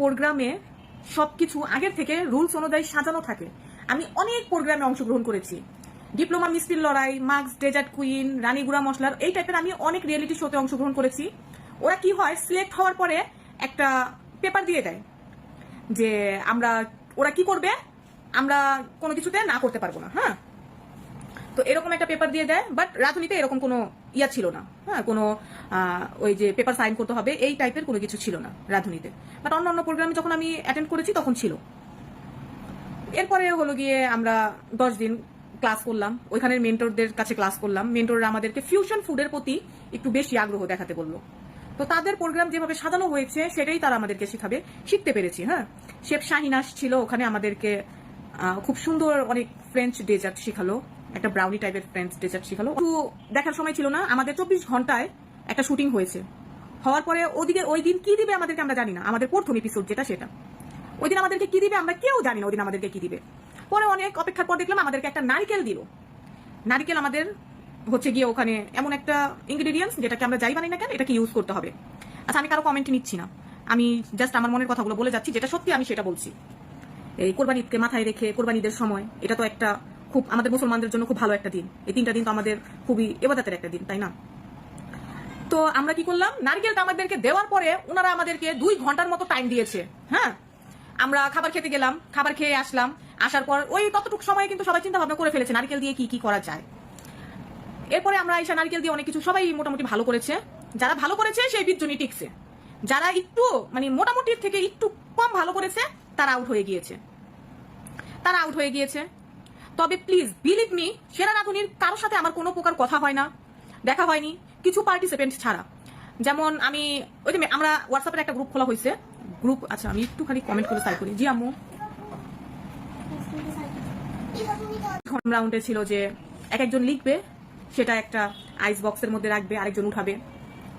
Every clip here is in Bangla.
প্রোগ্রামে সবকিছু আগের থেকে রুলস অনুযায়ী সাজানো থাকে। আমি অনেক প্রোগ্রামে অংশগ্রহণ করেছি। ডিপ্লোমা মিস্ত্রির লড়াই, মার্কস, ডেজার্ট কুইন, রানী গুড়া মশলার, এই টাইপের আমি অনেক রিয়েলিটি শোতে অংশগ্রহণ করেছি। ওরা কি হয় সিলেক্ট হওয়ার পরে একটা পেপার দিয়ে দেয় যে আমরা, ওরা কি করবে? আমরা কোনো কিছুতে না করতে পারব না হ্যাঁ? তো এরকম একটা পেপার দিয়ে দেয় বাট রাজনীতিতে এরকম কোনো ইয়া ছিল না। হ্যাঁ কোনো ওই যে পেপার সাইন করতে হবে, এই টাইপের কোনো কিছু ছিল না রাজনীতিতে বাট অন্য অন্য প্রোগ্রামে যখন আমি অ্যাটেন্ড করেছি তখন ছিল। এরপরে হলো গিয়ে আমরা দশ দিন ক্লাস করলাম, ওইখানের মেন্টরদের কাছে ক্লাস করলাম। মেন্টররা আমাদেরকে ফিউশন ফুডের প্রতি একটু বেশি আগ্রহ দেখাতে বলল। তো তাদের প্রোগ্রাম যেভাবে সাজানো হয়েছে, সেটাই তারা আমাদেরকে শেখাবে, শিখতে পেরেছি হ্যাঁ। শেফ শাহিনাস ছিল ওখানে আমাদেরকে খুব সুন্দর অনেক ফ্রেঞ্চ ডেজার্ট শিখালো। একটা ব্রাউনি টাইপের ফ্রেঞ্চ ডেজার্ট শিখালো। একটু দেখার সময় ছিল না, আমাদের চব্বিশ ঘন্টায় একটা শুটিং হয়েছে। হওয়ার পরে ওদিকে ওই দিন কি দিবে আমাদেরকে আমরা জানি না, আমাদের প্রথম এপিসোড যেটা সেটা। ওই দিন আমাদেরকে কি দিবে আমরা কেউ জানি না, ওই দিন আমাদেরকে কি দিবে। পরে অনেক অপেক্ষার পর দেখলাম আমাদেরকে একটা নারকেল দিল। নারকেল আমাদের হচ্ছে গিয়ে ওখানে এমন একটা ইনগ্রেডিয়েন্টস যেটাকে আমরা যাই বানাই না কেন, এটাকে ইউজ করতে হবে। আচ্ছা আমি কারও কমেন্ট নিচ্ছি না। আমি জাস্ট আমার মনের কথাগুলো বলে যাচ্ছি, যেটা সত্যি আমি সেটা বলছি। এই কোরবানি ঈদকে মাথায় রেখে কোরবানিদের সময়, এটা তো একটা খুব, আমাদের মুসলমানদের জন্য খুব ভালো একটা দিন। এই তিনটা দিন তো আমাদের খুবই এবাদাতের একটা দিন, তাই না? তো আমরা কি করলাম? নারকেলটা আমাদেরকে দেওয়ার পরে ওনারা আমাদেরকে দুই ঘণ্টার মতো টাইম দিয়েছে হ্যাঁ? আমরা খাবার খেতে গেলাম, খাবার খেয়ে আসলাম। আসার পর ওই ততটুকু সময় কিন্তু সবাই চিন্তা ভাবনা করে ফেলেছে, নারকেল দিয়ে কি কি করা যায়? এরপরে আমরা আইসা নারকেল দিয়ে অনেক কিছু সবাই মোটামুটি ভালো করেছে। যারা ভালো করেছে, সেই বিশ টিকছে। যারা একটু মানে মোটামুটি থেকে একটু কম ভালো করেছে, তারা আউট হয়ে গিয়েছে। তারা আউট হয়ে গিয়েছে। তবে প্লিজ বিলিভ মি সেরা রাধুনির কারোর সাথে আমার কোনো প্রকার কথা হয় না। দেখা হয়নি। কিছু পার্টিসিপেন্ট ছাড়া। যেমন আমি, ওই যে আমরা হোয়াটসঅ্যাপের একটা গ্রুপ খোলা হয়েছে। গ্রুপ আচ্ছা আমি একটুখানি কমেন্ট করে সাই করি। জি, আম্মু। রাউন্ডে ছিল যে এক একজন লিখবে, সেটা একটা আইস বক্সের মধ্যে রাখবে, আরেকজন উঠাবে।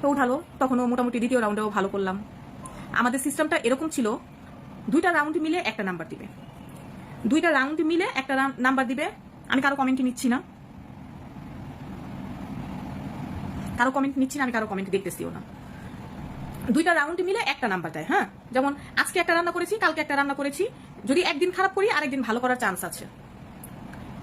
তো উঠালো। তখনও মোটামুটি দ্বিতীয় রাউন্ডেও ভালো করলাম। আমাদের সিস্টেমটা এরকম ছিল, দুইটা রাউন্ড মিলে একটা নাম্বার দিবে। দুইটা রাউন্ড মিলে একটা নাম্বার দিবে। আমি কারও কমেন্ট নিচ্ছি না। কারও কমেন্ট নিচ্ছি না, আমি কারও কমেন্ট দেখতেছিও না। দুইটা রাউন্ড মিলে একটা নাম্বার দেয় হ্যাঁ? যেমন, আজকে একটা রান্না করেছি, কালকে একটা রান্না করেছি। যদি একদিন খারাপ করি, আরেকদিন ভালো করার চান্স আছে।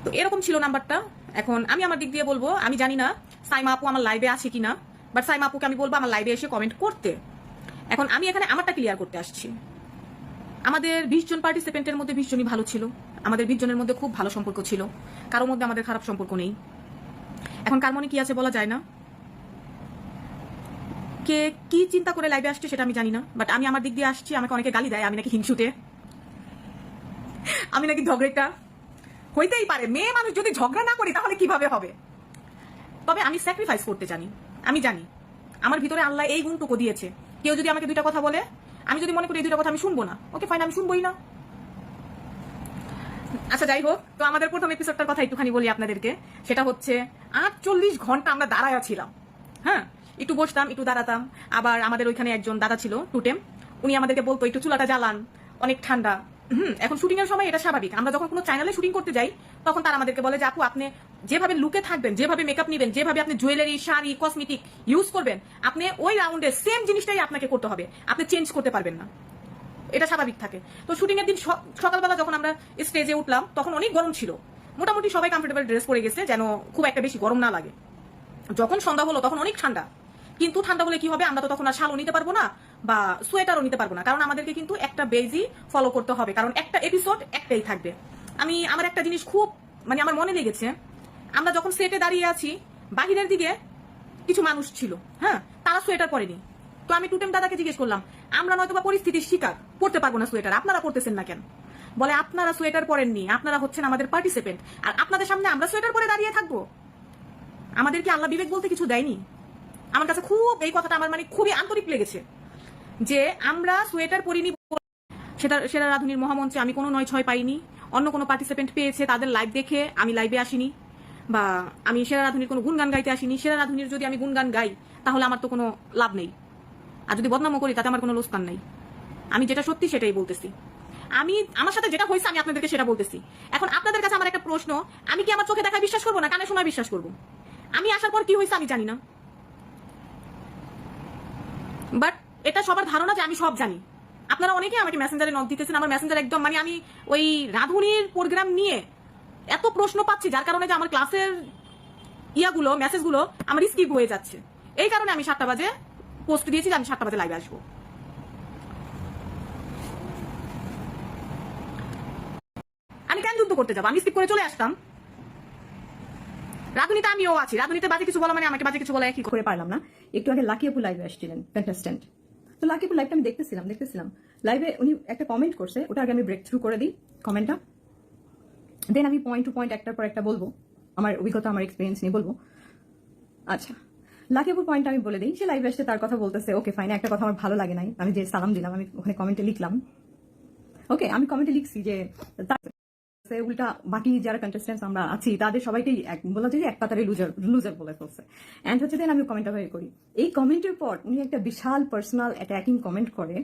তো এরকম ছিল নাম্বারটা। এখন আমি আমার দিক দিয়ে বলব, আমি জানি না সাইমা আপু আমার লাইভে আছে কিনা বাট সাইমা আপুকে আমি বলব, আমার লাইভে এসে কমেন্ট করতে। এখন আমি এখানে আমারটা ক্লিয়ার করতে আসছি। আমাদের বিশ জন পার্টিসিপেন্টের মধ্যে বিশ জনই ভালো ছিল। আমাদের বিশ জনের মধ্যে খুব ভালো সম্পর্ক ছিল। কারোর মধ্যে আমাদের খারাপ সম্পর্ক নেই। এখন কার মনে কি আছে বলা যায় না। কে কি চিন্তা করে লাইভে আসছে সেটা আমি জানি না বাট আমি আমার দিক দিয়ে আসছি, আমাকে অনেকে গালি দেয়, আমি নাকি হিংসুটে। আমি নাকি ঝগড়েটা। হইতেই পারে, মেয়ে মানুষ যদি ঝগড়া না করি, তাহলে কীভাবে হবে? তবে আমি স্যাক্রিফাইস করতে জানি, আমি জানি। আমার ভিতরে আল্লাহ এই গুণটুকু দিয়েছে। কেউ যদি আমাকে দুইটা কথা বলে আমি যদি মনে করি এই দুটো কথা আমি শুনব না, ওকে ফাইন আমি শুনবোই না। আচ্ছা যাই হোক, তো আমাদের প্রথম এপিসোডটার কথা একটুখানি বলি আপনাদেরকে। সেটা হচ্ছে, আটচল্লিশ ঘণ্টা আমরা দাঁড়ায়া ছিলাম। হ্যাঁ একটু বসতাম, একটু দাঁড়াতাম। আবার আমাদের ওইখানে একজন দাদা ছিল, টুটেম। উনি আমাদেরকে বলতো, একটু চুলাটা জ্বালান, অনেক ঠান্ডা। হুম, এখন শুটিং এর সময় এটা স্বাভাবিক। আমরা যখন কোনো চ্যানেলে শুটিং করতে যাই, তখন তারা আমাদেরকে বলে যে, আপু, আপনি যেভাবে লুকে থাকবেন, যেভাবে মেকআপ নেবেন, যেভাবে আপনি জুয়েলারি শাড়ি কসমেটিক ইউজ করবেন, আপনি ওই রাউন্ডে সেম জিনিসটাই আপনাকে করতে হবে। আপনি চেঞ্জ করতে পারবেন না। এটা স্বাভাবিক থাকে। তো শুটিং এর দিন সকালবেলা যখন আমরা স্টেজে উঠলাম, তখন অনেক গরম ছিল। মোটামুটি সবাই কমফোর্টেবল ড্রেস পরে গেছে, যেন খুব একটা বেশি গরম না লাগে। যখন সন্ধ্যা হলো, তখন অনেক ঠান্ডা। কিন্তু ঠান্ডা হলে কি হবে? আমরা তো তখন আর শালও নিতে পারব না বা সোয়েটারও নিতে পারব না। কারণ আমাদেরকে কিন্তু একটা বেজি ফলো করতে হবে। কারণ একটা এপিসোড একটাই থাকবে। আমি, আমার একটা জিনিস খুব মানে আমার মনে লেগেছে, আমরা যখন সেটে দাঁড়িয়ে আছি, বাহিরের দিকে কিছু মানুষ ছিল হ্যাঁ? তারা সোয়েটার পরেনি। তো আমি টুটেম দাদাকে জিজ্ঞেস করলাম, আমরা নয়তো বা পরিস্থিতির শিকার পড়তে পারব না সোয়েটার, আপনারা পড়তেছেন না কেন? বলে, আপনারা সোয়েটার পরেননি, আপনারা হচ্ছেন আমাদের পার্টিসিপেন্ট আর আপনাদের সামনে আমরা সোয়েটার পরে দাঁড়িয়ে থাকব? আমাদের কি আল্লাহ বিবেক বলতে কিছু দেয়নি। আমার কাছে খুব, এই কথাটা আমার মানে খুবই আন্তরিক লেগেছে যে আমরা সোয়েটার পরিনি সেটা, সেরা রাধুনির মহামঞ্চে আমি কোনো নয় ছয় পাইনি। অন্য কোনো পার্টিসিপেন্ট পেয়েছে তাদের লাইভ দেখে আমি লাইভে আসিনি বা আমি সেরা রাধুনির কোনো গুণগান গাইতে আসিনি। সেরা রাধুনির যদি আমি গুণগান গাই, তাহলে আমার তো কোনো লাভ নেই। আর যদি বদনামও করি, তাতে আমার কোনো লোসকান নেই। আমি যেটা সত্যি সেটাই বলতেছি। আমি, আমার সাথে যেটা হয়েছে, আমি আপনাদেরকে সেটা বলতেছি। এখন আপনাদের কাছে আমার একটা প্রশ্ন, আমি কি আমার চোখে দেখা বিশ্বাস করব না, কানে শোনা বিশ্বাস করব? আমি আসার পর কি হয়েছে আমি জানি না। বাট এটা সবার ধারণা যে আমি সব জানি। আপনারা অনেকে আমাকে মেসেঞ্জারে নক দিতেছেন, আমার মেসেঞ্জার একদম মানে আমি ওই রাধুনির প্রোগ্রাম নিয়ে এত প্রশ্ন পাচ্ছি, যার কারণে যে আমার ক্লাসের ইয়াগুলো মেসেজগুলো আমার স্কিপ হয়ে যাচ্ছে। এই কারণে আমি সাতটা বাজে পোস্ট দিয়েছি যে আমি সাতটা বাজে লাইভে আসব। আমি কেন যুদ্ধ করতে যাব? আমি স্কিপ করে চলে আসতাম। রাধুনিতে আমিও আছি। রাধুনিতে বাজে কিছু বলা মানে আমাকে বাজে কিছু বলা একই করে পারলাম না। একটু আগে লাকি আপু লাইভে আসছিলেন কন্টেস্ট্যান্ট তো লাকি আপু লাইভটা আমি দেখতেছিলাম দেখতেছিলাম। লাইভে উনি একটা কমেন্ট করছে, ওটা আগে আমি ব্রেক থ্রু করে দিই কমেন্টটা দেন আমি পয়েন্ট টু পয়েন্ট একটার পর একটা বলব, আমার অভিজ্ঞতা, আমার এক্সপিরিয়েন্স নিয়ে বলব। আচ্ছা লাকি আপুর পয়েন্ট আমি বলে দিই, সে লাইভে আসতে তার কথা বলতেছে ওকে ফাইন একটা কথা আমার ভালো লাগে নাই, আমি যে সালাম দিলাম, আমি ওখানে কমেন্টে লিখলাম। ওকে আমি কমেন্টে লিখছি যে উল্টা বাকি যারা আমরা আছি, তাদের এক বলা যায় এক লুজার লুজার বলে ফেলছে। অ্যান্ড হচ্ছে দেন আমি কমেন্টটা করি। এই কমেন্টের পর উনি একটা বিশাল পার্সোনাল অ্যাটাকিং কমেন্ট করে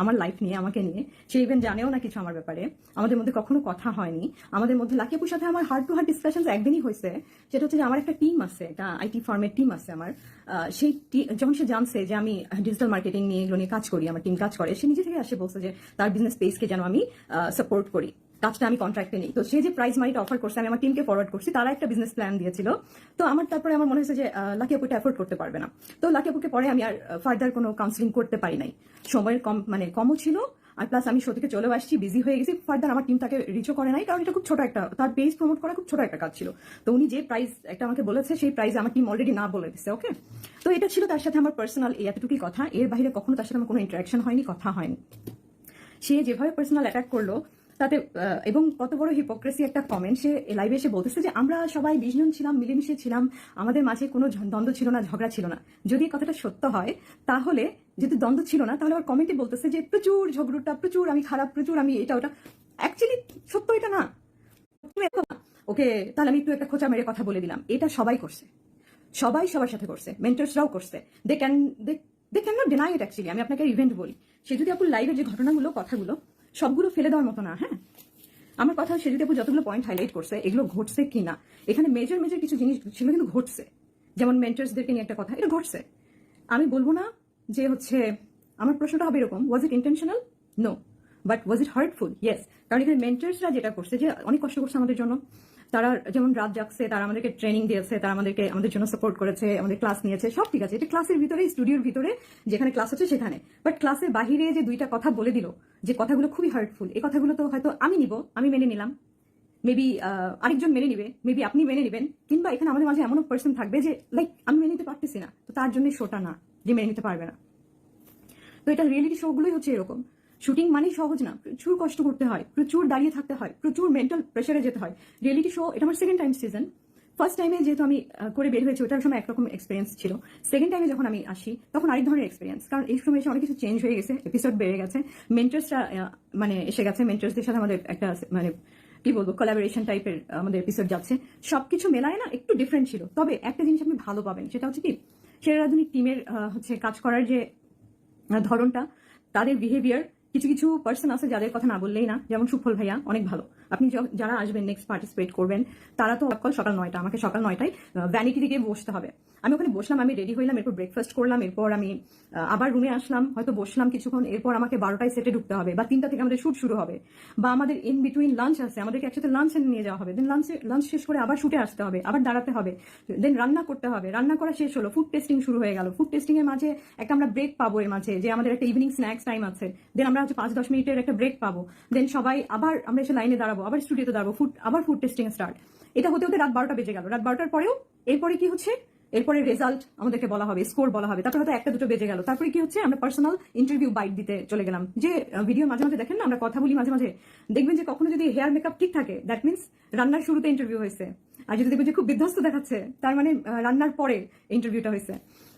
আমার লাইফ নিয়ে, আমাকে নিয়ে। সে ইভেন জানেও না কিছু আমার ব্যাপারে। আমাদের মধ্যে কখনো কথা হয়নি। আমাদের মধ্যে লাকিপুর সাথে আমার হার্ট টু হার্ট ডিসকাশন একদিনই হয়েছে। সেটা হচ্ছে যে আমার একটা টিম আছে, একটা আইটি ফার্মের টিম আছে আমার। সেই যখন সে জানছে যে আমি ডিজিটাল মার্কেটিং নিয়ে এগুলো নিয়ে কাজ করি, আমার টিম কাজ করে, সে নিজে থেকে আসে বলছে যে তার বিজনেস পেজকে যেন আমি সাপোর্ট করি। কাজটা আমি কন্ট্রাক্টে নিই। তো সে যে প্রাইজ মানিটা অফার করছে, আমি আমার টিমকে ফরওয়ার্ড করছি, তারা একটা বিজনেস প্ল্যান দিয়েছিল। তো আমার তারপরে আমার মনে হয়েছে যে লাকি আপুটা অ্যাফোর্ড করতে পারবে না। তো লাকি আপুকে পরে আমি আর ফার্দার কোনো কাউন্সিলিং করতে পারি নাই। সময়ের কম মানে কমও ছিল, আর প্লাস আমি থেকে চলেও আসছি বিজি হয়ে গেছি। ফার্দার আমার টিম তাকে রিচও করে নাই, কারণ এটা খুব ছোট একটা, তার পেজ প্রমোট করা খুব ছোট একটা কাজ ছিল। তো উনি যে প্রাইস একটা আমাকে বলেছে, সেই প্রাইস আমার টিম অলরেডি না বলে দিচ্ছে ওকে তো এটা ছিল তার সাথে আমার পার্সোনাল এই এতটুকুই কথা। এর বাইরে কখনো তার সাথে আমার কোনো ইন্টারাকশন হয়নি, কথা হয়নি। সে যেভাবে পার্সোনাল অ্যাটাক করল তাতে এবং কত বড় হিপোক্রেসি একটা কমেন্ট সে লাইভে এসে বলতেছে যে, আমরা সবাই বিশ জন ছিলাম, মিলেমিশে ছিলাম, আমাদের মাঝে কোনো দ্বন্দ্ব ছিল না, ঝগড়া ছিল না। যদি কথাটা সত্য হয়, তাহলে যদি দ্বন্দ্ব ছিল না, তাহলে আবার কমেন্টে বলতেছে যে, প্রচুর ঝগড়ুটা, প্রচুর আমি খারাপ, প্রচুর আমি এটা, ওটা। অ্যাকচুয়ালি সত্য এটা না। ওকে, তাহলে আমি একটু একটা খোঁচা মেরে কথা বলে দিলাম। এটা সবাই করছে। সবাই সবার সাথে করছে। মেন্টার্সরাও করছে। They can they they can not deny it actually আমি আপনাকে ইভেন্ট বলি। সে যদি আপনার লাইভের যে ঘটনাগুলো, কথাগুলো সবগুলো ফেলে দেওয়ার মতো না হ্যাঁ? আমার কথা সে যদি আপু যতগুলো পয়েন্ট হাইলাইট করছে, এগুলো ঘটছে কি না এখানে মেজর মেজর কিছু জিনিস সেগুলো কিন্তু ঘটছে। যেমন মেন্টার্সদেরকে নিয়ে একটা কথা, এটা ঘটছে। আমি বলব না যে হচ্ছে আমার প্রশ্নটা হবে এরকম was it intentional no but was it hurtful yes কারণ এখানে মেন্টার্সরা যেটা করছে যে অনেক কষ্ট করছে আমাদের জন্য। তারা যেমন রাত জাগছে, তারা আমাদেরকে ট্রেনিং দিয়েছে, তারা আমাদেরকে আমাদের জন্য সাপোর্ট করেছে, আমাদের ক্লাস নিয়েছে, সব ঠিক আছে। এটা ক্লাসের ভিতরে স্টুডিওর ভিতরে, যেখানে ক্লাস হচ্ছে সেখানে। বাট ক্লাসের বাহিরে যে দুইটা কথা বলে দিল, যে কথাগুলো খুবই হার্টফুল এই কথাগুলো তো হয়তো আমি নিব, আমি মেনে নিলাম। মেবি আরেকজন মেনে নিবে মেবি আপনি মেনে নেবেন। কিংবা এখানে আমাদের মাঝে এমন পার্সন থাকবে যে লাইক আমি মেনে নিতে পারতেছি না। তো তার জন্য শোটা না, যে মেনে নিতে পারবে না। তো এটা রিয়েলিটি শোগুলোই হচ্ছে এরকম। শুটিং মানেই সহজ না। প্রচুর কষ্ট করতে হয়, প্রচুর দাঁড়িয়ে থাকতে হয়, প্রচুর মেন্টাল প্রেশারে যেতে হয়। রিয়েলিটি শো এটা আমার সেকেন্ড টাইম সিজন ফার্স্ট টাইমে যেহেতু আমি করে বের হয়েছি, ওটার সময় একরকম এক্সপিরিয়েন্স ছিল। সেকেন্ড টাইমে যখন আমি আসি, তখন আরেক ধরনের এক্সপিরিয়েন্স কারণ এই সময় এসে অনেক কিছু চেঞ্জ হয়ে গেছে এপিসোড বেড়ে গেছে। মেন্টার্সরা মানে এসে গেছে মেন্টার্সদের সাথে আমাদের একটা মানে কি বলব কোলাবোরেশন টাইপের আমাদের এপিসোড যাচ্ছে। সবকিছু মেলায় না একটু ডিফারেন্ট ছিল। তবে একটা জিনিস আপনি ভালো পাবেন, সেটা হচ্ছে কি সেরা টিমের হচ্ছে কাজ করার যে ধরনটা, তাদের বিহেভিয়ার কিছু কিছু পার্সন আছে যাদের কথা না বললেই না যেমন সুফল ভাইয়া অনেক ভালো। আপনি যারা আসবেন নেক্সট পার্টিসিপেট করবেন, তারা তো অকল সকাল নয়টা, আমাকে সকাল নয়টায় ভ্যানিটি থেকে বসতে হবে। আমি ওখানে বসলাম, আমি রেডি হইলাম, এরপর ব্রেকফাস্ট করলাম, এরপর আমি আবার রুমে আসলাম, হয়তো বসলাম কিছুক্ষণ, এরপর আমাকে বারোটায় সেটে ঢুকতে হবে, বা তিনটা থেকে আমাদের শুট শুরু হবে, বা আমাদের ইন বিটুইন লাঞ্চ আছে, আমাদেরকে একসাথে লাঞ্চ নিয়ে যাওয়া হবে দেন লাঞ্চ লাঞ্চ শেষ করে আবার শুটে আসতে হবে, আবার দাঁড়াতে হবে দেন রান্না করতে হবে, রান্না করা শেষ হলো ফুড টেস্টিং শুরু হয়ে গেল ফুড টেস্টিং এর মাঝে একটা আমরা ব্রেক পাবো এর মাঝে, যে আমাদের একটা ইভিনিং স্ন্যাক্স টাইম আছে দেন আমরা হচ্ছে পাঁচ দশ মিনিটের একটা ব্রেক পাবো দেন সবাই আবার আমরা এসে লাইনে দাঁড়াবো আবার স্টুডিওতে দাঁড়াবো ফুড আবার ফুড টেস্টিং স্টার্ট এটা হতে হতে রাত বারোটা বেজে গেল। রাত বারোটার পরেও এরপরে কি হচ্ছে? এরপরে রেজাল্ট আমাদেরকে বলা হবে স্কোর বলা হবে। তারপরে হয়তো একটা, দুটো বেজে গেল। তারপরে কি হচ্ছে? আমরা পার্সোনাল ইন্টারভিউ বাইট দিতে চলে গেলাম। যে ভিডিও মাঝে মাঝে দেখেন না, আমরা কথা বলি মাঝে মাঝে। দেখবেন যে কখনো যদি হেয়ার মেকআপ ঠিক থাকে দ্যাট মিন্স রান্নার শুরুতে ইন্টারভিউ হয়েছে। আর যদি দেখবেন যে খুব বিধ্বস্ত দেখাচ্ছে, তার মানে রান্নার পরে ইন্টারভিউটা হয়েছে।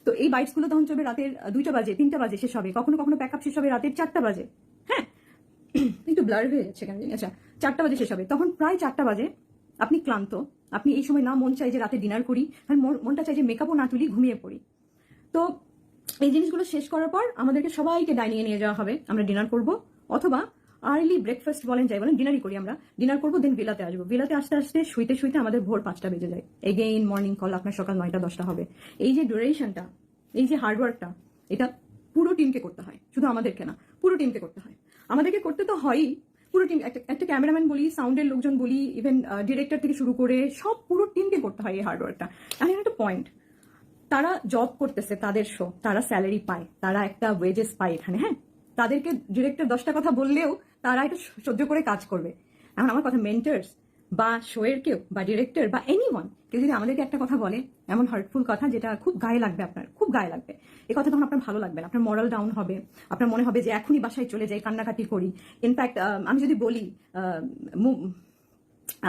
তো এই বাইটসগুলো তখন চলবে রাতের দুইটা বাজে, তিনটা বাজে শেষ হবে। কখনো কখনো প্যাক আপ শেষ হবে রাতের চারটা বাজে। হ্যাঁ? একটু ব্লার হয়ে যাচ্ছে কেন আচ্ছা চারটা বাজে শেষ হবে। তখন প্রায় চারটা বাজে। আপনি ক্লান্ত। আপনি এই সময় না মন চাই যে রাতে ডিনার করি, আর মন- মনটা চাই যে মেকআপও না তুলি, ঘুমিয়ে পড়ি। তো এই জিনিসগুলো শেষ করার পর আমাদেরকে সবাইকে ডাইনিংয়ে নিয়ে যাওয়া হবে। আমরা ডিনার করব, অথবা আর্লি ব্রেকফাস্ট বলেন, যাই বলেন ডিনারই করি আমরা। ডিনার করব দেন ভিলাতে আসব। ভিলাতে আসতে আসতে শুইতে শুইতে আমাদের ভোর পাঁচটা বেজে যায়। এগেইন মর্নিং কল আপনার সকাল নয়টা, দশটা হবে। এই যে ডিউরেশনটা এই যে হার্ডওয়ার্কটা এটা পুরো টিমকে করতে হয়। শুধু আমাদেরকে না, পুরো টিমকে করতে হয়। আমাদেরকে করতে তো হয়ই পুরো টিম একটা একটা ক্যামেরাম্যান বলি সাউন্ডের লোকজন বলি ইভেন ডিরেক্টর থেকে শুরু করে সব পুরো টিমকে করতে হয় এই হার্ডওয়ার্কটা আর একটা পয়েন্ট তারা জব করতেছে, তাদের শো তারা স্যালারি পায়, তারা একটা ওয়েজেস পায় এখানে হ্যাঁ? তাদেরকে ডিরেক্টর দশটা কথা বললেও তারা এটা সহ্য করে কাজ করবে। এখন আমার কথা মেন্টার্স বা শোয়ের কেউ, বা ডিরেক্টর বা এনি ওয়ান কেউ যদি আমাদেরকে একটা কথা বলে, এমন হার্টফুল কথা যেটা খুব গায়ে লাগবে আপনার, খুব গায়ে লাগবে। এই কথা তখন আপনার ভালো লাগবে না, আপনার মরাল ডাউন হবে, আপনার মনে হবে যে এখনই বাসায় চলে যাই, কান্নাকাটি করি। ইনফ্যাক্ট আমি যদি বলি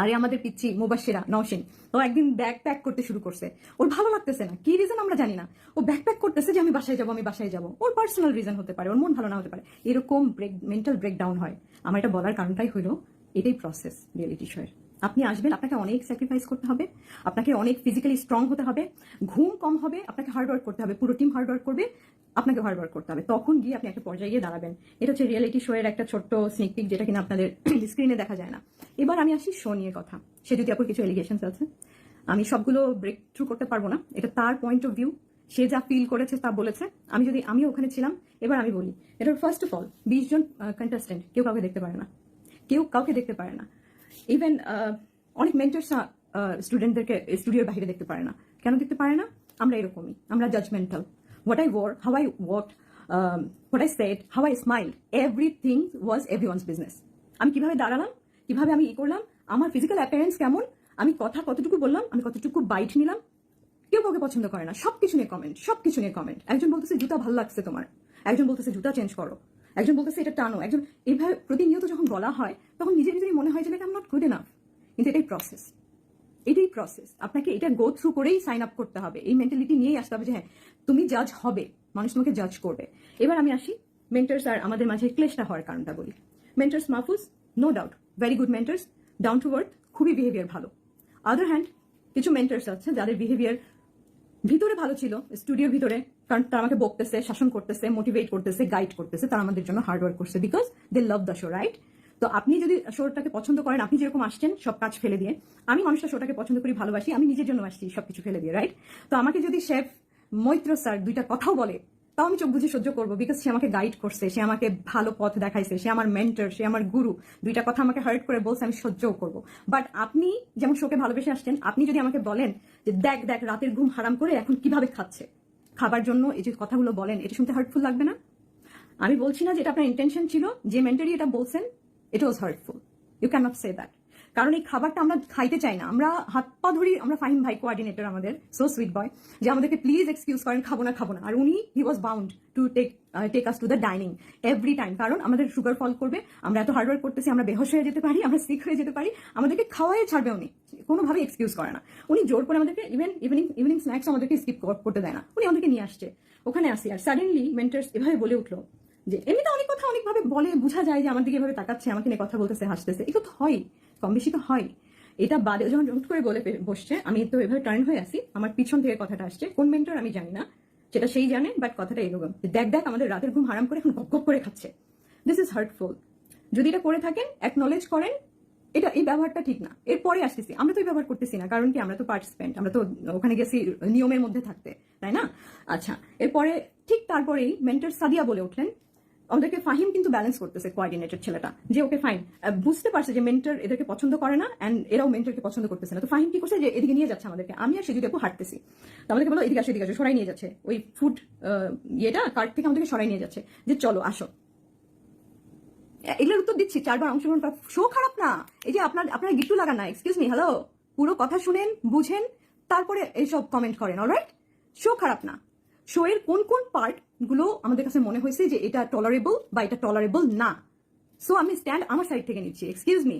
আরে আমাদের পিচ্ছি মুবাসিরা, নওশিন, ও একদিন ব্যাগ প্যাক করতে শুরু করছে। ওর ভালো লাগতেছে না, কি রিজন আমরা জানি না। ও ব্যাগ প্যাক করতেছে যে আমি বাসায় যাব, আমি বাসায় যাব। ওর পার্সোনাল রিজন হতে পারে, ওর মন ভালো না হতে পারে। এরকম ব্রেক মেন্টাল ব্রেকডাউন হয়। আমার এটা বলার কারণটাই হলো, এটাই প্রসেস রিয়েলিটি শোয়ের আপনি আসবেন, আপনাকে অনেক স্যাক্রিফাইস করতে হবে, আপনাকে অনেক ফিজিক্যালি স্ট্রং হতে হবে, ঘুম কম হবে, আপনাকে হার্ডওয়ার্ক করতে হবে, পুরো টিম হার্ডওয়ার্ক করবে, আপনাকে হার্ডওয়ার্ক করতে হবে। তখন গিয়ে আপনি একটা পর্যায়ে গিয়ে দাঁড়াবেন। এটা হচ্ছে রিয়েলিটি শো এর একটা ছোট্ট স্নিক পিক যেটা কিনা আপনাদের স্ক্রিনে দেখা যায় না। এবার আমি আসি শো নিয়ে কথা। সে যদি আপনার কিছু এলিগেশন আছে, আমি সবগুলো ব্রেক থ্রু করতে পারব না। এটা তার পয়েন্ট অফ ভিউ সে যা ফিল করেছে তা বলেছে। আমি যদি, আমিও ওখানে ছিলাম, এবার আমি বলি এটা ফার্স্ট অফ অল বিশ জন কন্টেস্টেন্ট কেউ কাউকে দেখতে পারে না। কেউ কাউকে দেখতে পারে না। ইভেন অনেক মেন্টার্স স্টুডেন্টদেরকে স্টুডিওর বাইরে দেখতে পারে না। কেন দেখতে পারে না? আমরা এরকমই। আমরা judgemental what I wear how I walk what I said how I smile everything was everyone's business আমি কীভাবে দাঁড়ালাম? কীভাবে আমি ই করলাম? আমার ফিজিক্যাল অ্যাপিয়ারেন্স কেমন? আমি কথা কতটুকু বললাম? আমি কতটুকু বাইট নিলাম? কেউ কাউকে পছন্দ করে না। সবকিছু নিয়ে কমেন্ট সবকিছু নিয়ে কমেন্ট একজন বলতেছে, জুতা ভালো লাগছে তোমার। একজন বলতেছে, জুতা চেঞ্জ করো। একজন বলতেছে, এটা টানো। একজন, এইভাবে প্রতিনিয়ত যখন বলা হয়, তখন নিজের নিজেরই মনে হয় যে আম নট গুড এনাফ কিন্তু এটাই প্রসেস এটাই প্রসেস আপনাকে এটা গো থ্রু করেই সাইন আপ করতে হবে। এই মেন্টালিটি নিয়েই আসতে হবে যে হ্যাঁ তুমি জাজ হবে। মানুষ তোমাকে জাজ করবে। এবার আমি আসি। মেন্টার্স আর আমাদের মাঝে ক্লেশটা হওয়ার কারণটা বলি। Mentors Mahfuz no doubt very good mentors down to earth খুবই বিহেভিয়ার ভালো। আদার হ্যান্ড কিছু মেন্টার্স আছে যাদের বিহেভিয়ার ভিতরে ভালো ছিল স্টুডিওর ভিতরে কারণ তারা আমাকে বকতেছে, শাসন করতেছে মোটিভেট করতেছে গাইড করতেছে, তারা আমাদের জন্য হার্ড ওয়ার্ক করছে because they love the show right তো আপনি যদি শোটাকে পছন্দ করেন, আপনি যেরকম আসছেন, সব কাজ ফেলে দিয়ে, আমি মানুষটা শোটাকে পছন্দ করি, ভালোবাসি, আমি নিজের জন্য আসছি, সবকিছু ফেলে দিয়ে রাইট তো আমাকে যদি শেফ মৈত্র স্যার দুইটা কথাও বলে, তাও আমি চোখ বুঝে সহ্য করব বিকজ সে আমাকে গাইড করছে, সে আমাকে ভালো পথ দেখাইছে, সে আমার মেন্টর সে আমার গুরু দুইটা কথা আমাকে হার্ট করে বলছে, আমি সহ্যও করব। বাট আপনি যেমন শোকে ভালোবেসে আসছেন, আপনি যদি আমাকে বলেন যে, দেখ দেখ, রাতের ঘুম হারাম করে এখন কীভাবে খাচ্ছে? খাবার জন্য এই যে কথাগুলো বলেন, এটা শুনতে হার্টফুল লাগবে না? আমি বলছি না যে এটা আপনার ইন্টেনশন ছিল, যে মেন্টালি এটা বলছেন it was hurtful you can not say that কারণ এই খাবারটা আমরা খাইতে চাই না। আমরা হাত পা ধরি, আমরা ফাহিম ভাই কোয়ার্ডিনেটর আমাদের সো সুইট বয় যে আমাদেরকে প্লিজ এক্সকিউজ করেন, খাব না খাব না। আর উনি he was bound to take take us to the dining every time কারণ আমাদের সুগার ফল করবে, আমরা এত হার্ডওয়ার্ক করতেছি, আমরা বেহস হয়ে যেতে পারি, আমরা সিক হয়ে যেতে পারি, আমাদেরকে খাওয়াই ছাড়বে উনি। কোনোভাবে এক্সকিউজ করে না। উনি জোর করে আমাদেরকে ইভেন ইভিনিং ইভিনিং স্ন্যাক্স আমাদেরকে স্কিপ করতে দেয় না। উনি আমাদেরকে নিয়ে আসছে। ওখানে আসি, আর সাডেনলি মেন্টার্স এভাবে বলে উঠল যে এমনিতে অনেক কথা অনেকভাবে বলে, বোঝা যায় যে আমার দিকে এভাবে তাকাচ্ছে, আমাকে নিয়ে কথা বলতেছে, হাসতেছে। এগুলো তো হয়, কম বেশি তো হয়। এটা বাদে যখন হুট করে বলে বসছে, আমি তো এভাবে টার্ন হয়ে আসি আমার পিছন থেকে কথাটা আসছে। কোন মেন্টর আমি জানি না, সেটা সেই জানে বাট কথাটা এরকম দেখ দেখ, আমাদের রাতের ঘুম হারাম করে এখন গপ করে খাচ্ছে। দিস ইজ হার্টফুল যদি এটা করে থাকেন অ্যাকনলেজ করেন, এটা, এই ব্যবহারটা ঠিক না। এরপরে আসতেছি। আমরা তো এই ব্যবহার করতেছি না, কারণ কি, আমরা তো পার্টিসিপেন্ট আমরা তো ওখানে গেছি নিয়মের মধ্যে থাকতে, তাই না? আচ্ছা এরপরে ঠিক তারপরেই মেন্টর সাদিয়া বলে উঠলেন আমাদেরকে ফাহিম কিন্তু ব্যালেন্স করতেছে কোঅর্ডিনেটর ছেলেটা, যে ওকে ফাইন বুঝতে পারছে যে মেন্টর এদেরকে পছন্দ করে না এন্ড এরাও মেন্টরকে পছন্দ করতেছে না। তো ফাহিম কি করছে যে এদিকে নিয়ে যাচ্ছে আমাদেরকে, আমি আর সেদিকে হাঁটতেছি। তো আমাদেরকে বলো এদিকে আসো এদিকে আসো, সরাই নিয়ে যাচ্ছে। ওই ফুড ইয়েটা কার্ড থেকে আমাদেরকে সরাই নিয়ে যাচ্ছে, যে চলো, আসো। এগুলোর উত্তর দিচ্ছি, চারবার অংশগ্রহণ করা শো খারাপ না। এই যে আপনার আপনার গিট্টু লাগান না এক্সকিউজ মি হ্যালো পুরো কথা শুনেন, বুঝেন, তারপরে এইসব কমেন্ট করেন অলরাইট শো খারাপ না। শো এর কোন কোন পার্ট গুলো আমাদের কাছে মনে হয়েছে যে এটা টলারেবল বা এটা টলারেবল না। সো আমি স্ট্যান্ড আমার সাইড থেকে নিচ্ছি। এক্সকিউজ মি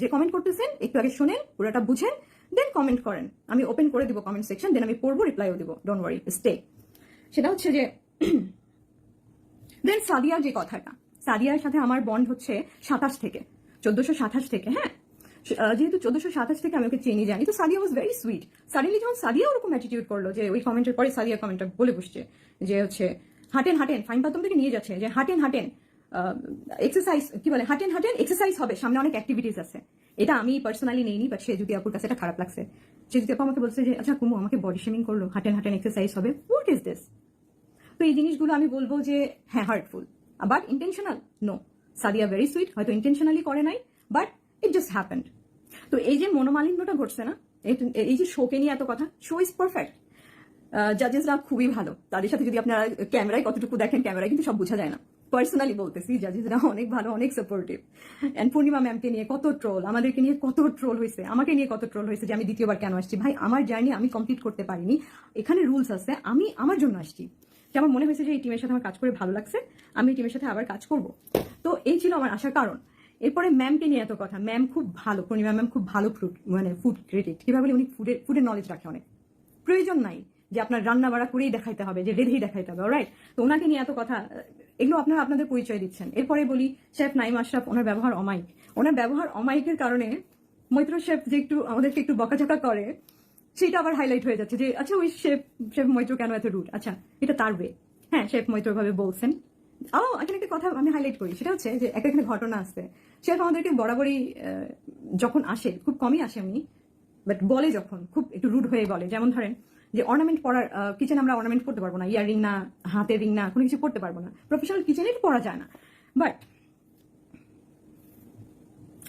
যে কমেন্ট করতেছেন, একটু আগে শোনেন, পুরোটা বুঝেন দেন কমেন্ট করেন। আমি ওপেন করে দিব কমেন্ট সেকশন দেন আমি পড়ব রিপ্লাইও দিব। ডোন্ট ওয়ারি স্টে সেটা হচ্ছে যে দেন সাদিয়ার যে কথাটা। সাদিয়ার সাথে আমার বন্ড হচ্ছে সাতাশ থেকে, চোদ্দশো সাতাশ থেকে হ্যাঁ? যেহেতু চোদ্দশো সাতাশ থেকে আমি ওকে চিনি, জানি। তো Sadia was very sweet suddenly যখন সাদিয়া ওরকম অ্যাটিটিউড করল যে, ওই কমেন্টের পরে সাদিয়া কমেন্টটা বলে বসছে, যে হচ্ছে হাঁটেন হাঁটেন ফাইন পাতম থেকে নিয়ে যাচ্ছে, যে হাঁটেন হাঁটেন এক্সারসাইজ কি বলে, হাঁটেন হাঁটেন এক্সারসাইজ হবে, সামনে অনেক অ্যাক্টিভিটিস আছে। এটা আমি পার্সোনালি নেইনি বাট সে যদি আপুর কাছে এটা খারাপ লাগছে, সে যদি আপু আমাকে বলছে যে আচ্ছা কুমু, আমাকে বডি শেমিং করল, হাঁটেন হাঁটেন এক্সারসাইজ হবে হোয়াট ইজ দিস তো এই জিনিসগুলো আমি বলব যে হ্যাঁ hurtful but intentional no Sadia very sweet হয়তো ইন্টেনশনালি করে নাই বাট ইট জাস্ট হ্যাপেন্ড তো এই যে মনোমালিন্যটা ঘটছে না এই- এই যে শোকে নিয়ে এত কথা শো ইজ পারফেক্ট জাজেসরা খুবই ভালো। তাদের সাথে যদি আপনারা ক্যামেরায় কতটুকু দেখেন, ক্যামেরায় কিন্তু সব বোঝা যায় না। পার্সোনালি বলতেছি জাজেসরা অনেক ভালো, অনেক সাপোর্টিভ অ্যান্ড পূর্ণিমা ম্যামকে নিয়ে কত ট্রোল আমাদেরকে নিয়ে কত ট্রোল হয়েছে, আমাকে নিয়ে কত ট্রোল হয়েছে যে আমি দ্বিতীয়বার কেন আসছি? ভাই, আমার জার্নি আমি কমপ্লিট করতে পারিনি। এখানে রুলস আছে, আমি আমার জন্য আসছি। যে আমার মনে হয়েছে যে এই টিমের সাথে আমার কাজ করে ভালো লাগছে, আমি এই টিমের সাথে আবার কাজ করব। তো এই ছিল আমার আসার কারণ। এরপরে ম্যামকে নিয়ে এত কথা ম্যাম খুব ভালো, পূর্ণিমা ম্যাম খুব ভালো ফুড মানে ফুড ক্রিটিক কীভাবে উনি ফুডের ফুডের নলেজ রাখে অনেক। প্রয়োজন নাই। যে আপনার রান্না বাড়া করেই দেখাইতে হবে, যে রেধেই দেখাইতে হবে রাইট তো ওনাকে নিয়ে এত কথা, এগুলো আপনারা আপনাদের পরিচয় দিচ্ছেন। এরপরে বলি, শেফ নাইম আশরাফ, ওনার ব্যবহার অমায়িক। ওনার ব্যবহার অমায়িকের কারণে মৈত্র শেফ যে একটু আমাদেরকে একটু বকাঝকা করে, সেটা আবার হাইলাইট হয়ে যাচ্ছে যে আচ্ছা ওই শেফ শেফ মৈত্র কেন এত রুট আচ্ছা এটা তার ওয়ে হ্যাঁ শেফ মৈত্র ভাবে বলছেন। ও এখানে একটা কথা আমি হাইলাইট করি, সেটা হচ্ছে যে একটা এখানে ঘটনা আসছে শেফ আমাদেরকে বরাবরই যখন আসে, খুব কমই আসে উনি বাট বলে যখন, খুব একটু রুড হয়ে বলে। যেমন ধরেন যে অর্নামেন্ট পরার কিচেন আমরা অর্নামেন্ট পড়তে পারব না ইয়ারিং না, হাতের রিং না, কোনো কিছু পড়তে পারব না। প্রফেশনাল কিচেনে পড়া যায় না। বাট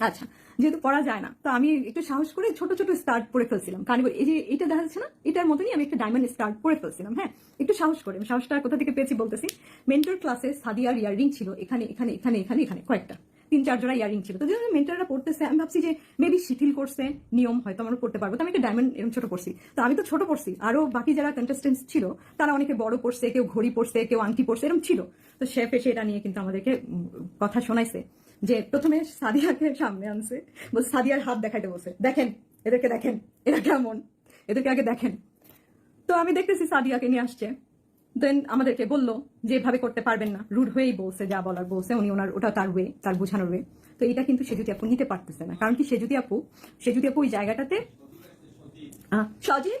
আচ্ছা যেহেতু পড়া যায় না, তো আমি একটু সাহস করে ছোট ছোট স্টার্ট পরে ফেলছিলাম। কারণ এই যে এটা দেখা যাচ্ছে না, এটার মতনই আমি একটা ডায়মন্ড স্টার্ট পরে ফেলছিলাম হ্যাঁ? একটু সাহস করে সাহসটা কোথা থেকে পেয়েছি বলতেছি। মেন্টর ক্লাসে সাদিয়ার ইয়ারিং ছিল, এখানে এখানে এখানে এখানে এখানে কয়েকটা। তিন চার জোড়া ইয়ারিং ছিল। তো যখন মেন্টাররা পড়তেছে, আমি ভাবছি যে মেবি শিথিল করছে, নিয়ম হয়তো আমরা পড়তে পারব। তো আমি একটা ডায়মন্ড এরকম ছোট পড়ছি। তো আমি তো ছোট পড়ছি। আরও বাকি যারা কন্টেস্টেন্টস ছিল, তারা অনেকে বড় পড়ছে, কেউ ঘড়ি পড়ছে, কেউ আংটি পড়ছে এরকম ছিল। তো শেফ এসে এটা নিয়ে কিন্তু আমাদেরকে কথা শোনাইছে যে প্রথমে সাদিয়াকে সামনে আনছে, বলছে, সাদিয়ার হাত দেখাইতে বলছে, দেখেন, এদেরকে দেখেন, এরা কেমন? এদেরকে আগে দেখেন। তো আমি দেখতেছি সাদিয়াকে নিয়ে আসছে। দেন আমাদেরকে বলল যে, এভাবে করতে পারবেন না। রুড হয়েই বলছে, যা বলার বলছে। উনি ওনার, ওটা তার ওয়ে তার বোঝানোর ওয়ে তো এটা কিন্তু সেজুতি আপু নিতে পারতেছে না। কারণ কি সেজুতি আপু সেজুতি আপু ওই জায়গাটাতে সজীব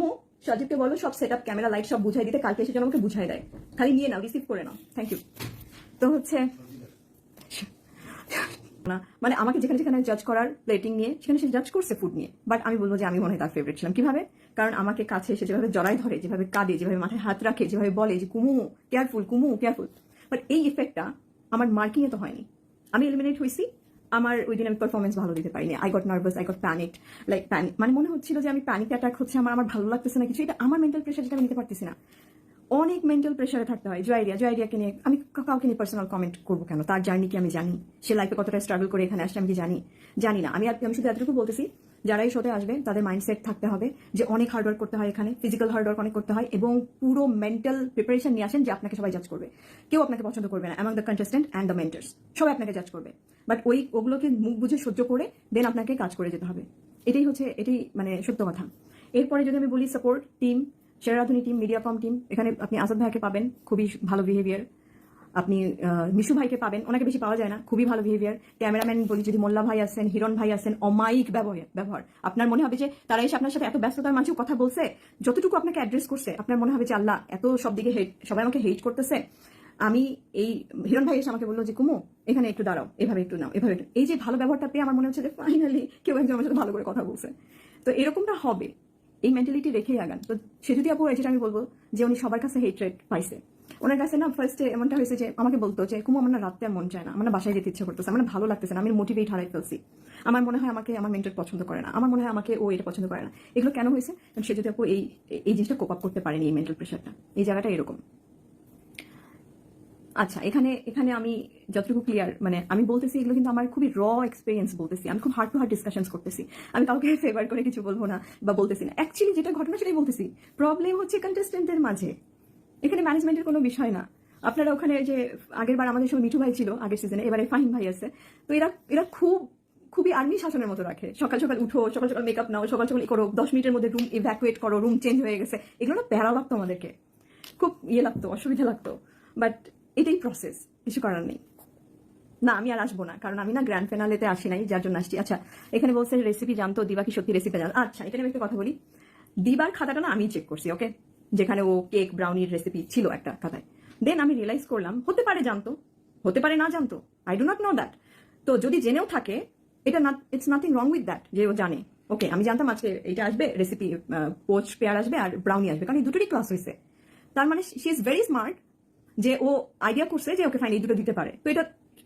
me. সজীবকে বলো, সব সেট আপ ক্যামেরা লাইট সব বুঝাই দিতে। কালকে এসে যেন আমাকে বুঝাই দেয়। খালি নিয়ে নাও রিসিভ করে নাও। থ্যাংক ইউ তো হচ্ছে, না মানে আমাকে যেখানে যেখানে জাজ করার প্লেটিং নিয়ে, সেখানে সে জাজ করছে ফুড নিয়ে। বাট আমি বলব যে, আমি মনে হয় তার ফেভারিট ছিলাম। কীভাবে? কারণ আমাকে কাছে এসে যেভাবে জড়াই ধরে, যেভাবে কাঁদে, যেভাবে মাথায় হাত রাখে, যেভাবে বলে যে, Kumu careful Kumu careful but এই ইফেক্টটা আমার মার্কিংয়ে তো হয়নি। আমি এলিমিনেট হয়েছি। আমার ওই দিন আমি পারফরমেন্স ভালো দিতে পারিনি। I got nervous I got panic like panic মানে মনে হচ্ছিল যে আমি প্যানিক অ্যাটাক হচ্ছে, আমার আমার ভালো লাগতেছে না কিছু। এটা আমার মেন্টাল প্রেশার যেটা আমি নিতে পারতেছি না। অনেক মেন্টাল প্রেশারে থাকতে হয়। জয়ারিয়া জয়ারিয়াকে নিয়ে আমি কাউকে নিয়ে পার্সোনাল কমেন্ট করব কেন? তার জার্নি কি আমি জানি? সে লাইফে কতটা স্ট্রাগল করে এখানে আসছে আমি কি জানি? জানি না। আমি আমি শুধু এতটুকু বলতেছি যারা এই শোতে আসবে, তাদের মাইন্ডসেট থাকতে হবে যে অনেক হার্ডওয়ার্ক করতে হয় এখানে ফিজিক্যাল হার্ডওয়ার্ক অনেক করতে হয় এবং পুরো মেন্টাল প্রিপারেশন নিয়ে আসেন যে আপনাকে সবাই জাজ করবে। কেউ আপনাকে পছন্দ করবে না among the contestant and the mentors সবাই আপনাকে জাজ করবে। বাট ওই ওগুলোকে মুখ বুঝে সহ্য করে দেন আপনাকে কাজ করে যেতে হবে। এটাই হচ্ছে, এটাই মানে সত্য কথা। এরপরে যদি আমি বলি সাপোর্ট টিম শেরাধুনি টিম মিডিয়া মিডিয়াকম টিম এখানে আপনি আসাদ ভাইকে পাবেন, খুবই ভালো বিহেভিয়ার আপনি মিশু ভাইকে পাবেন, ওনাকে বেশি পাওয়া যায় না, খুবই ভালো বিহেভিয়ার ক্যামেরাম্যান বলি, যদি মোল্লা ভাই আছেন, হিরণ ভাই আছেন, অমায়িক ব্যবহার ব্যবহার। আপনার মনে হবে যে, তারা এসে আপনার সাথে এত ব্যস্ততার মাঝেও কথা বলছে, যতটুকু আপনাকে অ্যাড্রেস করছে, আপনার মনে হবে যে, আল্লাহ, এত সব দিকে হেট সবাই আমাকে হেট করতেছে। আমি এই হিরণ ভাই এসে আমাকে বলল যে, কুমু, এখানে একটু দাঁড়াও, এভাবে একটু নাও, এভাবে একটু। এই যে ভালো ব্যবহারটা পেয়ে আমার মনে হচ্ছে যে ফাইনালি কেউ একজন আমার সাথে ভালো করে কথা বলছে। তো এরকমটা হবে। এই মেন্টালিটি রেখেই আগান। তো সে যদি আপু যেটা আমি বলব, যে উনি সবার কাছে হেট্রেড পাইছে, ওনার কাছে না ফার্স্টে এমনটা হয়েছে যে, আমাকে বলতো যে, কুমু, আমার রাতে আর মন চায় না, আমার না বাসায় যেতে ইচ্ছে করতেছে, আমার ভালো লাগতেছে না, আমি মোটিভেট হারাই ফেলছি। আমার মনে হয় আমাকে আমার মেন্টর পছন্দ করে না, আমার মনে হয় আমাকে ও এটা পছন্দ করে না। এগুলো কেন হয়েছে? কারণ সে যদি আপু এই এই জিনিসটা কোপ আপ করতে পারেনি, এই মেন্টাল প্রেশারটা এই জায়গাটা এরকম। আচ্ছা এখানে এখানে আমি যতটুকু ক্লিয়ার মানে আমি বলতেছি এগুলো কিন্তু আমার খুবই র এক্সপিরিয়েন্স বলতেছি। আমি খুব হার্ড টু হার্ড ডিসকাশন করতেছি। আমি কাউকে ফেভার করে কিছু বলব না বা বলতেছি না। অ্যাকচুয়ালি যেটা ঘটনা সেটাই বলতেছি। প্রবলেম হচ্ছে কন্টেস্টেন্টের মাঝে। এখানে ম্যানেজমেন্টের কোনো বিষয় না। আপনারা ওখানে যে আগের বার আমাদের সঙ্গে মিঠু ভাই ছিল, আগের সিজনে এবারে ফাহিম ভাই আছে। তো এরা এরা খুব, খুবই আর্মি শাসনের মতো রাখে। সকাল সকাল উঠো, সকাল সকাল মেকআপ নাও, সকাল সকাল করো, দশ মিনিটের মধ্যে রুম ইভ্যাকুয়েট করো রুম চেঞ্জ হয়ে গেছে। এগুলো প্যারা লাগতো আমাদেরকে। খুব ইয়ে লাগতো, অসুবিধা লাগতো। বাট এটাই প্রসেস কিছু করার নেই। না, আমি আর আসব না, কারণ আমি না গ্র্যান্ড ফিনালেতে আসি নাই, যার জন্য আসছি। আচ্ছা এখানে বলছে রেসিপি জানতো, দিবা কি সত্যি রেসিপি জানো আচ্ছা এখানে আমি একটা কথা বলি। দিবার খাতাটা না আমি চেক করছি ওকে যেখানে ও কেক ব্রাউনির রেসিপি ছিল একটা খাতায়। দেন আমি রিয়েলাইজ করলাম, হতে পারে জানতো, হতে পারে না জানতো I do not know that তো যদি জেনেও থাকে, এটা it's nothing wrong with that যে ও জানে। ওকে আমি জানতাম আজকে এটা আসবে রেসিপি পোচ পেয়ার আসবে আর ব্রাউনি আসবে, কারণ এই দুটোরই ক্লাস হয়েছে তার মানে শি ইজ ভেরি স্মার্ট যে ও আইডিয়া করছে যে ওকে ফাইন এই দুটো দিতে পারে। তো এটা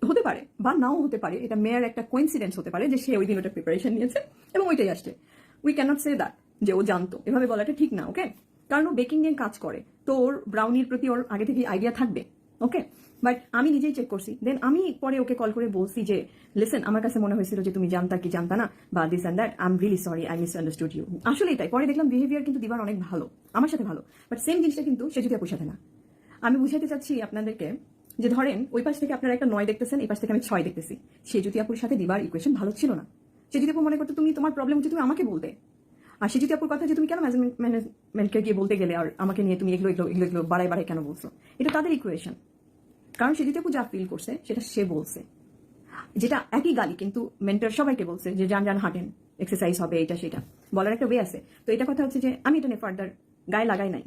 হতে পারে বা নাও হতে পারে। এটা মেয়ের একটা কোইন্সিডেন্স হতে পারে যে সে ওই দিন ওটা প্রিপারেশন নিয়েছে এবং ওইটাই আসছে। উই ক্যানট সে দ্যাট যে ও জানতো। এভাবে বলাটা ঠিক না ওকে কারণ ও বেকিং নিয়ে কাজ করে। তো ওর ব্রাউনির প্রতি ওর আগে থেকে আইডিয়া থাকবে ওকে বাট আমি নিজেই চেক করছি। দেন আমি পরে ওকে কল করে বলছি যে লিসেন আমার কাছে মনে হয়েছিল যে তুমি জানতা কি জানতা না, বা this and that I am really sorry I misunderstood you আসলে তাই পরে দেখলাম বিহেভিয়ার কিন্তু দিবার অনেক ভালো, আমার সাথে ভালো। বাট সেম জিনিসটা কিন্তু সে যদি সাথে না। আমি বুঝাইতে চাচ্ছি আপনাদেরকে যে ধরেন ওই পাশ থেকে আপনারা একটা নয় দেখতেছেন, এই পাশ থেকে আমি ছয় দেখতেছি। সে যদি আপুর সাথে দিবার ইকুয়েশন ভালো ছিল না। সে যদি আপু মনে করতো, তুমি তোমার প্রবলেম হচ্ছে তুমি আমাকে বলতে। আর সে যদি আপুর কথা যে তুমি কেন ম্যানেজমেন্টকে গিয়ে বলতে গেলে আর আমাকে নিয়ে তুমি এগুলো এগুলো এগুলো এগুলো বাড়াই বাড়াই কেন বলছো? এটা তাদের ইকুয়েশন কারণ সে যদি আপু যা ফিল করছে, সেটা সে বলছে। যেটা একই গালি, কিন্তু মেন্টর সবাইকে বলছে যে, যান যান, হাঁটেন। এক্সারসাইজ হবে, এটা, সেটা। বলার একটা ওয়ে আছে। তো এটা কথা হচ্ছে যে, আমি এটা নিয়ে ফার্দার গায়ে লাগাই নাই।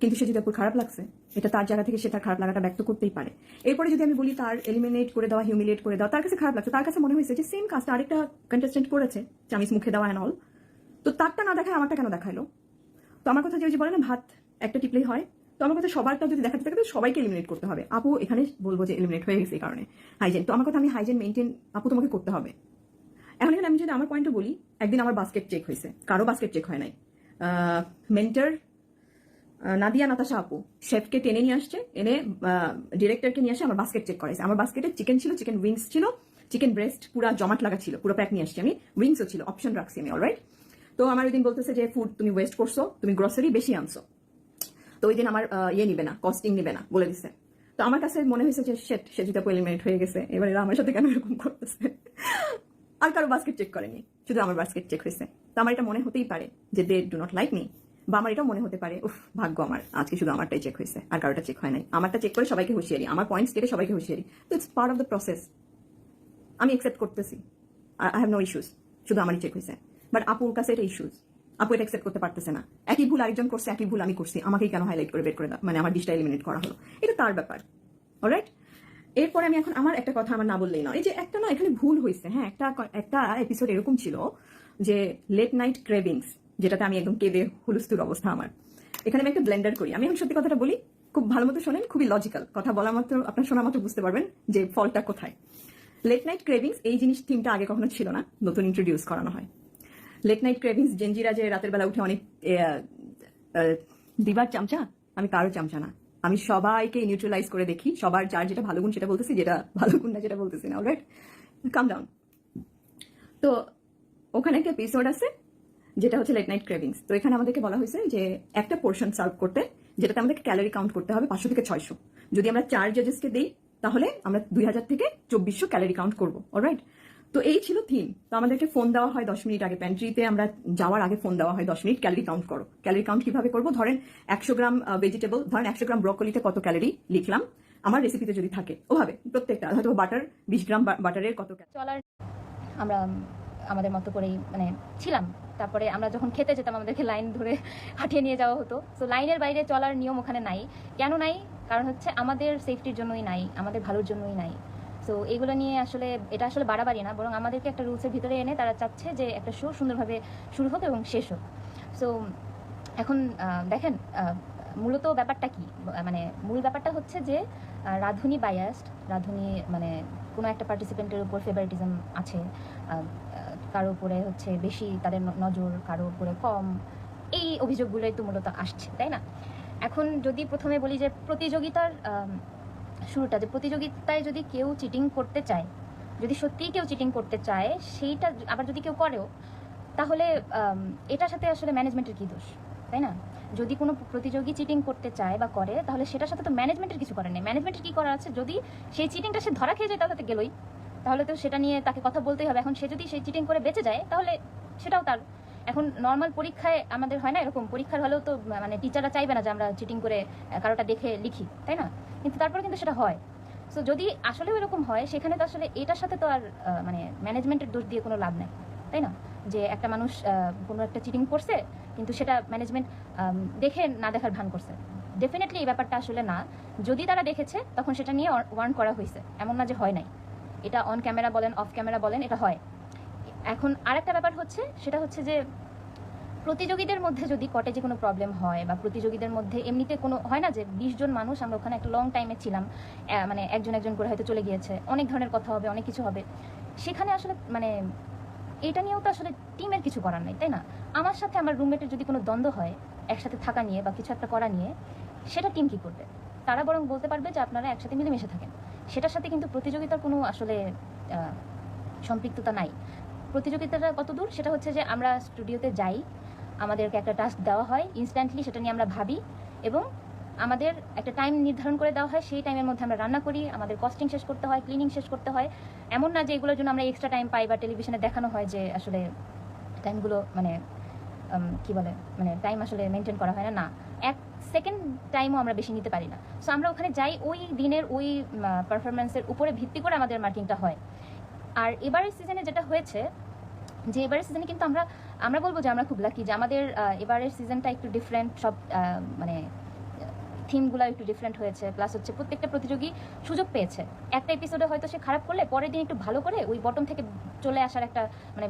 কিন্তু সে যদি খারাপ লাগছে, এটা তার জায়গা থেকে সে তার খারাপ লাগাটা ব্যক্ত করতেই পারে। এরপরে যদি আমি বলি তার এলিমিনেট করে দেওয়া হিউমিলেট করে দেওয়া, তার কাছে খারাপ লাগছে, তার কাছে মনে হয়েছে যে সেম কাজটা আরেকটা কন্টেস্টেন্ট করেছে চামিচ মুখে দেওয়া অ্যান্ড অল তো তারটা না দেখায় আমারটা কেন দেখাল তো আমার কথা যে বলে না, ভাত একটা টিপলেই হয়, তো আমার কথা সবারটা যদি দেখাতে থাকে তো সবাইকে এলিমিনেট করতে হবে। আপু, এখানে বলব যে এলিমিনেট হয়ে গেছে এই কারণে। হাইজেন তো আমার কথা আমি হাইজেন মেনটেন আপু তোমাকে করতে হবে। এখন এখানে আমি যদি আমার পয়েন্টও বলি, একদিন আমার বাস্কেট চেক হয়েছে। কারও বাস্কেট চেক হয় নাই। মেন্টার নাদিয়া নাতাশা আপু, শেফকে টেনে নিয়ে আসছে, এনে ডিরেক্টরকে নিয়ে আসে, আমার বাস্কেট চেক করেছে আমার বাস্কেটে চিকেন ছিল চিকেন উইংস ছিল চিকেন ব্রেস্ট পুরো জমাট লাগা ছিল, পুরো প্যাক নিয়ে আসছি আমি। উইংসও ছিল অপশন রাখছি আমি অলরাইট তো আমার ওই দিন বলতেছে যে ফুড তুমি ওয়েস্ট করছ, তুমি গ্রসারি বেশি আনছো। তো ওই দিন আমার ইয়ে নিবে না কস্টিং নিবে না, বলে দিছে। তো আমার কাছে মনে হয়েছে যে শেট সে যেটা এলিমিনেট হয়ে গেছে, এবার এরা আমার সাথে কেন এরকম করতেছে? আর কারও বাস্কেট চেক করেনি, শুধু আমার বাস্কেট চেক হয়েছে। তো আমার এটা মনে হতেই পারে যে they do not like me বা আমার এটাও মনে হতে পারে, উফ, ভাগ্য আমার, আজকে শুধু আমারটাই চেক হয়েছে, আর কারোটা চেক হয় নাই। আমারটা চেক করে সবাইকে হুঁশিয়ারি, আমার পয়েন্টস কেটে সবাইকে হুঁশিয়ারি। তো it's part of the process আমি অ্যাকসেপ্ট করতেছি। আই হ্যাভ নো ইস্যুস শুধু আমারই চেক হয়েছে। বাট আপুর কাছে এটা ইস্যুস আপু এটা একসেপ্ট করতে পারতেছে না। একই ভুল আরেকজন করছে, একই ভুল আমি করছি, আমাকেই কেন হাইলাইট করে বের করে দাও? মানে আমার ডিসটা এলিমিনেট করা হলো। এটা তার ব্যাপার। অলরাইট এরপরে আমি এখন আমার একটা কথা আমার না বললেই নয়। এই যে একটা না, এখানে ভুল হয়েছে হ্যাঁ একটা একটা এপিসোড এরকম ছিল যে লেট নাইট ক্রেভিংস যেটাতে আমি একদম কেঁদে হুলস্থুর অবস্থা আমার। এখানে আমি একটা ব্লেন্ডার করি। আমি এখন সত্যি কথাটা বলি, খুব ভালো মতো শোনেন, খুবই লজিক্যাল কথা বলা মাত্র, আপনার শোনা মাত্র বুঝতে পারবেন যে ফলটা কোথায়। লেট নাইট ক্রেভিংস এই জিনিস থিমটা আগে কখনো ছিল না, নতুন ইন্ট্রোডিউস করানো হয়। লেট নাইট ক্রেভিংস জেনজিরা যে রাতের বেলা উঠে অনেক দিবার চামচা, আমি কারও চামচা না। আমি সবাইকে নিউট্রালাইজ করে দেখি, সবার যার যেটা ভালো গুণ সেটা বলতেছি, যেটা ভালো গুণ না যেটা বলতেছি না অলরাইট কাম ডাউন তো ওখানে একটা এপিসোড আছে যেটা হচ্ছে লেট নাইট ক্রেভিংস তো এখানে আমাদেরকে বলা হয়েছে যে একটা পোর্শন সার্ভ করতে, যেটাতে আমাদেরকে ক্যালোরি কাউন্ট করতে হবে পাঁচশো থেকে ছয়শো। যদি আমরা চার জাজেসকে দিই, তাহলে আমরা দুই হাজার থেকে চব্বিশশো ক্যালোরি কাউন্ট করব অলরাইট তো এই ছিল থিম তো আমাদেরকে ফোন দেওয়া হয় দশ মিনিট আগে। প্যান্ট্রিতে আমরা যাওয়ার আগে ফোন দেওয়া হয় দশ মিনিট ক্যালোরি কাউন্ট করো। ক্যালোরি কাউন্ট কীভাবে করব? ধরেন একশো গ্রাম ভেজিটেবল ধরেন একশো গ্রাম ব্রকলিতে কত ক্যালোরি লিখলাম। আমার রেসিপিতে যদি থাকে ওভাবে প্রত্যেকটা, হয়তো বাটার বিশ গ্রাম বাটারের কত। চলার, আমরা আমাদের মতো করেই মানে ছিলাম। তারপরে আমরা যখন খেতে যেতাম, আমাদেরকে লাইন ধরে হাঁটিয়ে নিয়ে যাওয়া হতো। তো লাইনের বাইরে চলার নিয়ম ওখানে নাই। কেন নাই? কারণ হচ্ছে আমাদের সেফটির জন্যই নাই, আমাদের ভালোর জন্যই নাই। সো এগুলো নিয়ে আসলে, এটা আসলে বাড়াবাড়ি না, বরং আমাদেরকে একটা রুলসের ভিতরে এনে তারা চাচ্ছে যে একটা শো সুন্দরভাবে শুরু হোক এবং শেষ হোক। সো এখন দেখেন মূলত ব্যাপারটা কি? মানে মূল ব্যাপারটা হচ্ছে যে রাঁধুনি বায়াসড রাঁধুনি মানে কোনো একটা পার্টিসিপেন্টের উপর ফেভারিটিজম আছে। কারও উপরে হচ্ছে বেশি তাদের নজর, কারও উপরে কম, এই অভিযোগগুলোই তো মূলত আসছে, তাই না? এখন যদি প্রথমে বলি যে প্রতিযোগিতার শুরুটা, যে প্রতিযোগিতায় যদি কেউ চিটিং করতে চায়, যদি সত্যিই কেউ চিটিং করতে চায়, সেইটা আবার যদি কেউ করেও, তাহলে এটার সাথে আসলে ম্যানেজমেন্টের কী দোষ, তাই না? যদি কোনো প্রতিযোগী চিটিং করতে চায় বা করে, তাহলে সেটার সাথে তো ম্যানেজমেন্টের কিছু করার নেই। ম্যানেজমেন্টের কী করার আছে? যদি সেই চিটিংটা সে ধরা খেয়ে যায়, তাহলে গেলই। তাহলে তো সেটা নিয়ে তাকে কথা বলতেই হবে। এখন সে যদি সেই চিটিং করে বেঁচে যায়, তাহলে সেটাও তার। এখন নর্মাল পরীক্ষায় আমাদের হয় না এরকম? পরীক্ষার হলেও তো মানে টিচাররা চাইবে না যে আমরা চিটিং করে কারোটা দেখে লিখি, তাই না? কিন্তু তারপরে কিন্তু সেটা হয়। সো যদি আসলেও এরকম হয়, সেখানে তো আসলে এটার সাথে তো আর মানে ম্যানেজমেন্টের দোষ দিয়ে কোনো লাভ নেই, তাই না? যে একটা মানুষ কোনো একটা চিটিং করছে, কিন্তু সেটা ম্যানেজমেন্ট দেখে না দেখার ভান করছে। ডেফিনেটলি এই ব্যাপারটা আসলে না। যদি তারা দেখেছে, তখন সেটা নিয়ে ওয়ার্ন করা হয়েছে। এমন না যে হয় নাই। এটা অন ক্যামেরা বলেন অফ ক্যামেরা বলেন, এটা হয়। এখন আরেকটা ব্যাপার হচ্ছে, সেটা হচ্ছে যে প্রতিযোগীদের মধ্যে যদি কটেজে কোনো প্রবলেম হয় বা প্রতিযোগীদের মধ্যে এমনিতে কোনো হয় না যে বিশ জন মানুষ, আমরা ওখানে একটা লং টাইমে ছিলাম মানে একজন একজন করে হয়তো চলে গিয়েছে, অনেক ধরনের কথা হবে, অনেক কিছু হবে। সেখানে আসলে মানে এটা নিয়েও তো আসলে টিমের কিছু করার নেই, তাই না? আমার সাথে আমার রুমমেটের যদি কোনো দ্বন্দ্ব হয়, একসাথে থাকা নিয়ে বা কিছু একটা করা নিয়ে, সেটা টিম কি করবে? তারা বরং বলতে পারবে যে আপনারা একসাথে মিলেমিশে থাকেন। সেটার সাথে কিন্তু প্রতিযোগিতার কোনো আসলে সম্পৃক্ততা নাই। প্রতিযোগিতাটা কত দূর? সেটা হচ্ছে যে আমরা স্টুডিওতে যাই, আমাদেরকে একটা টাস্ক দেওয়া হয় ইনস্ট্যান্টলি সেটা নিয়ে আমরা ভাবি এবং আমাদের একটা টাইম নির্ধারণ করে দেওয়া হয়, সেই টাইমের মধ্যে আমরা রান্না করি, আমাদের কস্টিং শেষ করতে হয় ক্লিনিং শেষ করতে হয়। এমন না যে এগুলোর জন্য আমরা এক্সট্রা টাইম পাই বা টেলিভিশনে দেখানো হয় যে আসলে টাইমগুলো মানে কি বলে মানে টাইম আসলে মেনটেন করা হয় না না। সেকেন্ড টাইমও আমরা বেশি নিতে পারি না। সো আমরা ওখানে যাই, ওই দিনের ওই পারফরমেন্সের উপরে ভিত্তি করে আমাদের মার্কিংটা হয়। আর এবারের সিজনে যেটা হয়েছে, যে এবারের সিজনে কিন্তু আমরা আমরা বলব যে আমরা খুব লাকি যে আমাদের এবারের সিজনটা একটু ডিফারেন্ট সব মানে থিমগুলো একটু ডিফারেন্ট হয়েছে। প্লাস হচ্ছে প্রত্যেকটা প্রতিযোগী সুযোগ পেয়েছে। একটা এপিসোডে হয়তো সে খারাপ করলে পরের দিন একটু ভালো করে ওই বটম থেকে চলে আসার একটা মানে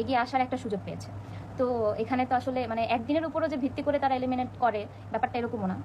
এগিয়ে আসার একটা সুযোগ পেয়েছে। তো এখানে তো আসলে মানে একদিনের উপরও যে ভিত্তি করে তারা এলিমিনেট করে, ব্যাপারটা এরকমও না।